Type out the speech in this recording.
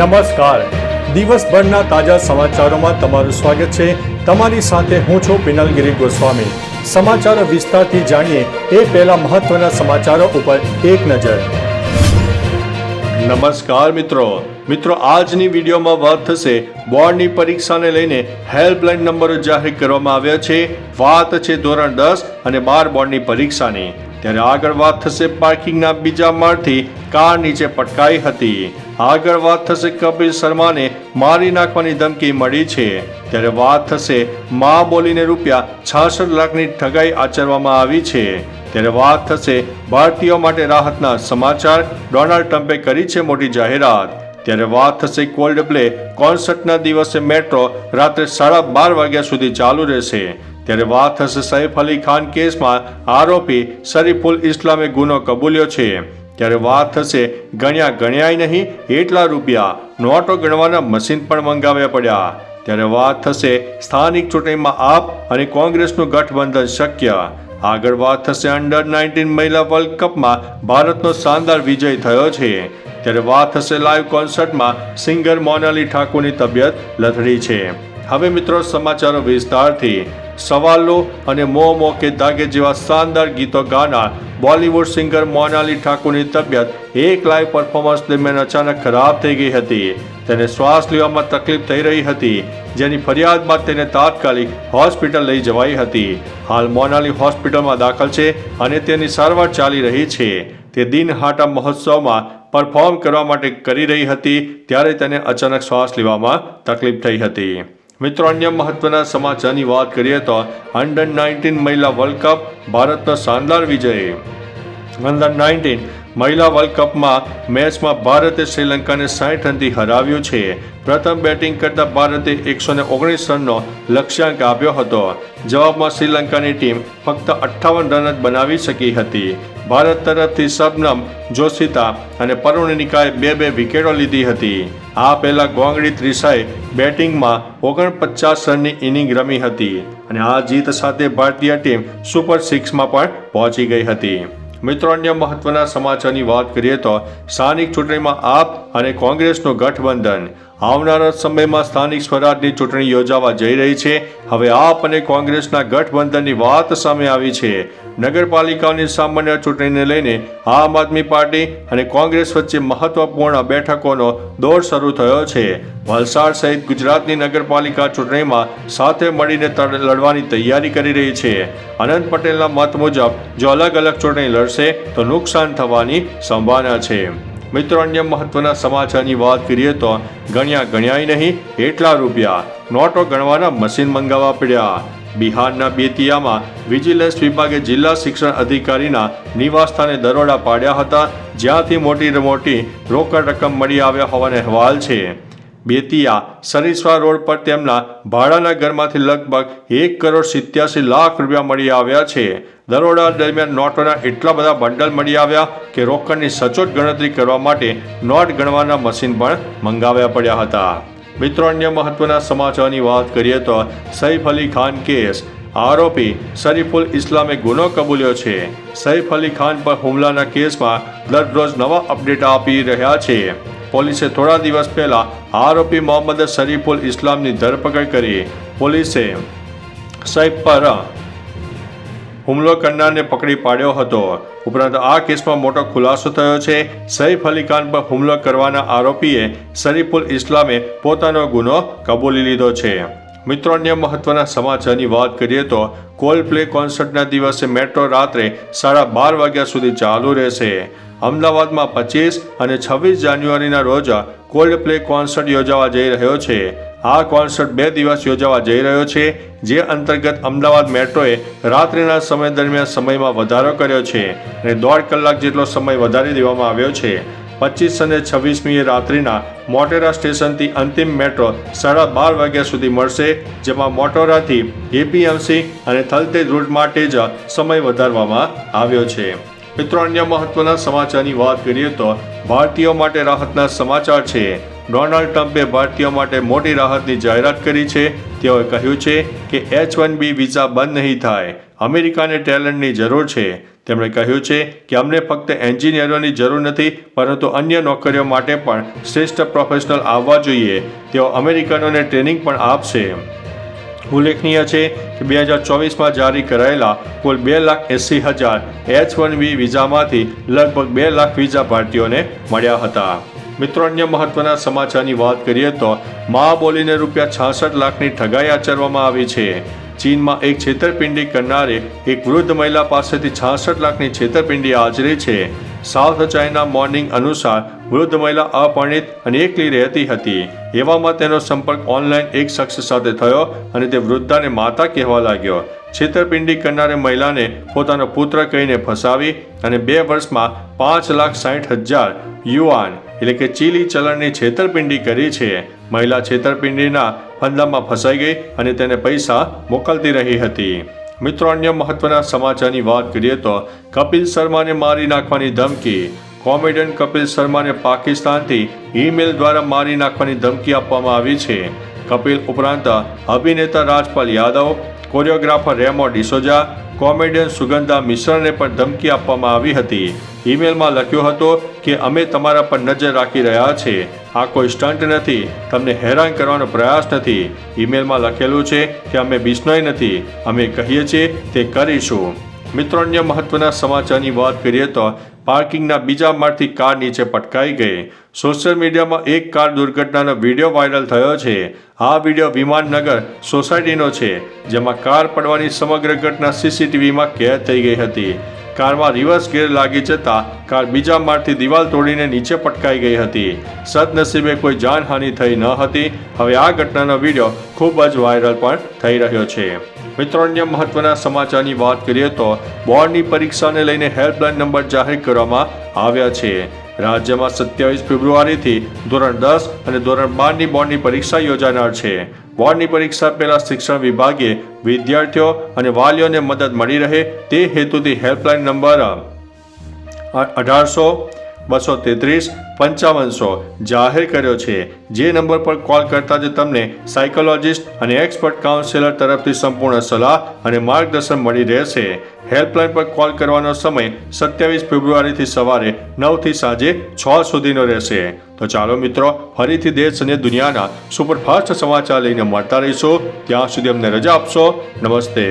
નમસ્કાર. દિવસભરના તાજા સમાચારોમાં તમારું સ્વાગત છે. તમારી સાથે હું છું પિનલગીરી ગોસ્વામી. સમાચારો વિસ્તારથી જાણીએ એ પહેલા મહત્વના સમાચારો ઉપર એક નજર. નમસ્કાર મિત્રો. મિત્રો, આજની વિડીયોમાં વાત થશે બોર્ડની પરીક્ષાને લઈને હેલ્પલાઇન નંબરો જાહેર કરવામાં આવ્યા છે. વાત છે ધોરણ દસ અને બાર બોર્ડની પરીક્ષાની. ત્યારે આગળ વાત થશે પાર્કિંગના બીજા માળથી. કાર નીચે પટકાઈ હતી. આગળ વાત થશે કપિલ શર્માને મારી નાખવાની ધમકી મળી છે. ત્યારે વાત થશે મા બોલીને રૂપિયા છાસઠ લાખની ઠગાઈ આચરવામાં આવી છે. ત્યારે વાત થશે ભારતીયો માટે રાહતના સમાચાર ડોનાલ્ડ ટ્રમ્પે કરી છે મોટી જાહેરાત. ત્યારે વાત થશે કોલ્ડ પ્લે કોન્સર્ટના દિવસે મેટ્રો રાત્રે સાડા બાર વાગ્યા સુધી ચાલુ રહેશે. ત્યારે વાત થશે સૈફ અલી ખાન કેસમાં. આરોપી શરીફુલ ઇસ્લામે ગુનો કબૂલ્યો છે. ત્યારે વાત થશે ગણ્યા ગણ્યાય નહીં, એટલા રૂપિયા નોટો ગણવાના મશીન પણ મંગાવ્યા પડ્યા. ત્યારે વાત થશે સ્થાનિક ચૂંટણીમાં આપ અને કોંગ્રેસનું ગઠબંધન શક્ય. આગળ વાત થશે અંડર નાઇન્ટીન મહિલા વર્લ્ડ કપમાં ભારતનો શાનદાર વિજય થયો છે. ત્યારે વાત થશે લાઈવ કોન્સર્ટમાં સિંગર મોનાલી ઠાકોરની તબિયત લથડી છે. હવે મિત્રો સમાચારો વિસ્તારથી. સવાલો અને મો મો કે દાગે જેવા શાનદાર ગીતો ગાનાર બોલિવૂડ સિંગર મોનાલી ઠાકુરની તબિયત એક લાઈવ પરફોર્મન્સ દરમિયાન અચાનક ખરાબ થઈ ગઈ હતી. તેને શ્વાસ લેવામાં તકલીફ થઈ રહી હતી, જેની ફરિયાદમાં તેને તાત્કાલિક હોસ્પિટલ લઈ જવાઈ હતી. હાલ મોનાલી હોસ્પિટલમાં દાખલ છે અને તેની સારવાર ચાલી રહી છે. તે દિનહાટા મહોત્સવમાં પરફોર્મ કરવા માટે કરી રહી હતી, ત્યારે તેને અચાનક શ્વાસ લેવામાં તકલીફ થઈ હતી. મિત્રો, અન્ય મહત્વના સમાચારની વાત કરીએ તો અંડર નાઇન્ટીન મહિલા વર્લ્ડ કપ ભારતનો શાનદાર વિજય. અંડર નાઇન્ટીન મહિલા વર્લ્ડ કપમાં મેચમાં ભારતે શ્રીલંકાને સાઠ રનથી હરાવ્યું છે. પ્રથમ બેટિંગ કરતા ભારતે એકસો ને ઓગણીસ રનનો લક્ષ્યાંક આપ્યો હતો. જવાબમાં શ્રીલંકાની ટીમ ફક્ત અઠ્ઠાવન રન જ બનાવી શકી હતી. ભારત તરફથી શબનમ, જોશીતા અને પરુણનિકાએ બે બે વિકેટો લીધી હતી. આ પહેલા ગોંગડી ત્રિસાએ બેટિંગમાં ઓગણપચાસ રનની ઇનિંગ રમી હતી અને આ જીત સાથે ભારતીય ટીમ સુપર સિક્સમાં પણ પહોંચી ગઈ હતી. મિત્રો, અન્ય મહત્વના સમાચારની વાત કરીએ તો સ્થાનિક ચૂંટણીમાં આપ અને કોંગ્રેસનું ગઠબંધન. આવનારા સમયમાં સ્થાનિક સ્વરાજની ચૂંટણી યોજાવા જઈ રહી છે. હવે આપ અને કોંગ્રેસના ગઠબંધનની વાત સામે આવી છે. નગરપાલિકાઓની સામાન્ય ચૂંટણીને લઈને આમ આદમી પાર્ટી અને કોંગ્રેસ વચ્ચે મહત્વપૂર્ણ બેઠકોનો દોર શરૂ થયો છે. વલસાડ સહિત ગુજરાતની નગરપાલિકા ચૂંટણીમાં સાથે મળીને લડવાની તૈયારી કરી રહી છે. અનંત પટેલના મત મુજબ જો અલગ અલગ ચૂંટણી લડશે તો નુકસાન થવાની સંભાવના છે. મિત્રો, અન્ય મહત્વના સમાચારની વાત કરીએ તો ગણ્યા ગણ્યાય નહીં, એટલા રૂપિયા નોટો ગણવાના મશીન મંગાવવા પડ્યા. બિહારના બેતિયામાં વિજિલન્સ વિભાગે જિલ્લા શિક્ષણ અધિકારીના નિવાસસ્થાને દરોડા પાડ્યા હતા, જ્યાંથી મોટી મોટી રોકડ રકમ મળી આવ્યા હોવાનો અહેવાલ છે. બેતિયા સરીસવા રોડ પર તેમના ભાડાના ઘરમાંથી લગભગ એક કરોડ સિત્યાસી લાખ રૂપિયા મળી આવ્યા છે. દરોડા દરમિયાન નોટોના એટલા બધા બંડલ મળી આવ્યા કે રોકડની સચોટ ગણતરી કરવા માટે નોટ ગણવાના મશીન પણ મંગાવ્યા પડ્યા હતા. મિત્રો, અન્ય મહત્વના સમાચારની વાત કરીએ તો સૈફ અલી ખાન કેસ આરોપી શરીફુલ ઇસ્લામે ગુનો કબૂલ્યો છે. સૈફ અલી ખાન પર હુમલાના કેસમાં દરરોજ નવા અપડેટ આપી રહ્યા છે. પોલીસે થોડા દિવસ પહેલા આરોપી મોહમ્મદ શરીફુલ ઇસ્લામની ધરપકડ કરી. પોલીસે સૈફ પર હુમલો કરનારને પકડી પાડ્યો હતો. ઉપરાંત આ કેસમાં મોટો ખુલાસો થયો છે. સૈફ અલી ખાન પર હુમલો કરવાના આરોપીએ શરીફુલ ઇસ્લામે પોતાનો ગુનો કબૂલી લીધો છે. મિત્રો, અન્ય મહત્વના સમાચારની વાત કરીએ તો કોલ્ડ પ્લે કોન્સર્ટના દિવસે મેટ્રો રાત્રે સાડા બાર વાગ્યા સુધી ચાલુ રહેશે. અમદાવાદમાં પચીસ અને છવ્વીસ જાન્યુઆરીના રોજ કોલ્ડ પ્લે કોન્સર્ટ યોજાવા જઈ રહ્યો છે. આ કોન્સર્ટ બે દિવસ યોજાવા જઈ રહ્યો છે, જે અંતર્ગત અમદાવાદ મેટ્રોએ રાત્રિના સમય દરમિયાન સમયમાં વધારો કર્યો છે અને દોઢ કલાક જેટલો સમય વધારી દેવામાં આવ્યો છે. પચીસ અને છવ્વીસમીએ રાત્રિના મોટેરા સ્ટેશનથી અંતિમ મેટ્રો સાડા બાર વાગ્યા સુધી મળશે, જેમાં મોટેરાથી એપીએમસી અને થલતેજ રૂટ માટે જ સમય વધારવામાં આવ્યો છે. મિત્રો, અન્ય મહત્વના સમાચારની વાત કરીએ તો ભારતીયો માટે રાહતના સમાચાર છે. ડોનાલ્ડ ટ્રમ્પે ભારતીયો માટે મોટી રાહતની જાહેરાત કરી છે. તેઓએ કહ્યું છે કે એચ વન બી વિઝા બંધ નહીં થાય. અમેરિકાને ટેલેન્ટની જરૂર છે. તેમણે કહ્યું છે કે અમને ફક્ત એન્જિનિયરોની જરૂર નથી, પરંતુ અન્ય નોકરીઓ માટે પણ શ્રેષ્ઠ પ્રોફેશનલ આવવા જોઈએ. તેઓ અમેરિકનોને ટ્રેનિંગ પણ આપશે. ઉલ્લેખનીય છે કે બે હજાર ચોવીસમાં જારી કરાયેલા કુલ બે લાખ એંસી હજાર એચ વન વી વિઝામાંથી લગભગ બે લાખ વિઝા ભારતીયોને મળ્યા હતા. મિત્રો, અન્ય મહત્વના સમાચારની વાત કરીએ તો મા બોલીને રૂપિયા છાસઠ લાખની ઠગાઈ આચરવામાં આવી છે. ચીનમાં એક છેતરપિંડી કરનારે એક વૃદ્ધ મહિલા પાસેથી છાસઠ લાખની છેતરપિંડી આચરી છે. સાઉથ ચાઇના મોર્નિંગ અનુસાર વૃદ્ધ મહિલા અપરિણિત અને એકલી રહેતી હતી. એવામાં તેનો સંપર્ક ઓનલાઈન એક શખ્સ સાથે થયો અને તે વૃદ્ધાને માતા કહેવા લાગ્યો. છેતરપિંડી કરનારે મહિલાને પોતાનો પુત્ર કહીને ફસાવી અને બે વર્ષમાં પાંચ લાખ સાઠ હજાર યુઆન એટલે કે ચીલી ચલણની છેતરપિંડી કરી છે. મહિલા છેતરપિંડીના ફંદામાં ફસાઈ ગઈ અને તેને પૈસા મોકલતી રહી હતી. મિત્રો, અન્ય મહત્વના સમાચારની વાત કરીએ તો કપિલ શર્માને મારી નાખવાની ધમકી. કોમેડિયન કપિલ શર્માને પાકિસ્તાનથી ઈમેલ દ્વારા મારી નાખવાની ધમકી આપવામાં આવી છે. કપિલ ઉપરાંત અભિનેતા રાજપાલ યાદવ કોરિયોગ્રાફર રેમો ડિસોજા, કોમેડિયન સુગંધા મિશ્રને પણ ધમકી આપવામાં આવી હતી. ઈમેલમાં લખ્યો હતો કે, અમે તમારા પર નજર રાખી રહ્યા છે. આ કોઈ સ્ટન્ટ નથી. તમને હેરાન કરવાનો પ્રયાસ નથી. ઈમેલમાં લખેલું છે કે, અમે બિસ્નોય નથી. અમે કહીએ છીએ, તે કરીશું. મિત્રો, અન્ય મહત્વના સમાચારની વાત કરીએ તો પાર્કિંગના બીજા માળથી કાર નીચે પટકાઈ ગઈ. સોશિયલ મીડિયામાં એક કાર દુર્ઘટનાનો વીડિયો વાયરલ થયો છે. આ વીડિયો વિમાનનગર સોસાયટીનો છે, જેમાં કાર પડવાની સમગ્ર ઘટના સીસીટીવીમાં કેદ થઈ ગઈ હતી. કારમાં રિવર્સ ગેર લાગી જતા કાર બીજા માળથી દિવાલ તોડીને નીચે પટકાઈ ગઈ હતી. સદનસીબે કોઈ જાનહાનિ થઈ ન હતી. હવે આ ઘટનાનો વીડિયો ખૂબ જ વાયરલ પણ થઈ રહ્યો છે. મિત્રો, અન્ય મહત્વના સમાચારની વાત કરીએ તો બોર્ડની પરીક્ષાને લઈને હેલ્પલાઇન નંબર જાહેર કરવામાં આવ્યા છે. રાજ્યમાં સત્યાવીસ ફેબ્રુઆરીથી ધોરણ દસ અને ધોરણ બારની બોર્ડની પરીક્ષા યોજાનાર છે. બોર્ડની પરીક્ષા પહેલાં શિક્ષણ વિભાગે વિદ્યાર્થીઓ અને વાલીઓને મદદ મળી રહે તે હેતુથી હેલ્પલાઇન નંબર અઢારસો બસો તેત્રીસ પંચાવનસો જાહેર કર્યો છે. જે નંબર પર કોલ કરતા જ તમને સાયકોલોજિસ્ટ અને એક્સપર્ટ કાઉન્સેલર તરફથી સંપૂર્ણ સલાહ અને માર્ગદર્શન મળી રહેશે. હેલ્પલાઇન પર કોલ કરવાનો સમય સત્યાવીસ ફેબ્રુઆરીથી સવારે નવથી સાંજે છ સુધીનો રહેશે. તો ચાલો મિત્રો, ફરીથી દેશ અને દુનિયાના સુપરફાસ્ટ સમાચાર લઈને મળતા રહીશું. ત્યાં સુધી અમને રજા આપશો. નમસ્તે.